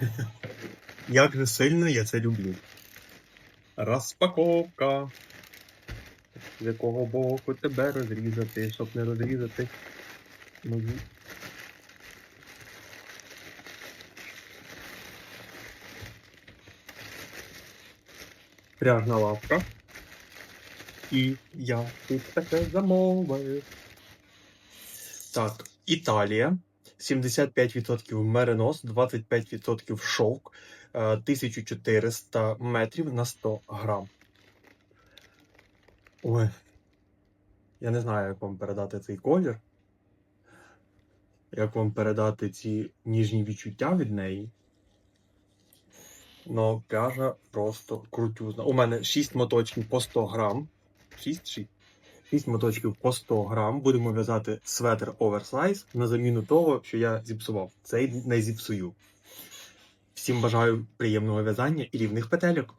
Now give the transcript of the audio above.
Як же сильно я це люблю. Розпаковка. З якого боку тебе розрізати, щоб не розрізати мої. Пряжна лавка. І я тут таке замовив. Так, Італія. 75% меринос, 25% шовк, е, 1400 метрів на 100 грам. Ой. Я не знаю, як вам передати цей колір. Як вам передати ці ніжні відчуття від неї. Но пряжа просто крутюзна. У мене 6 моточків по 100 грам. 6 6. 6 моточків по 100 грам. Будемо в'язати светр оверсайз на заміну того, що я зіпсував. Цей не зіпсую. Всім бажаю приємного в'язання і рівних петельок.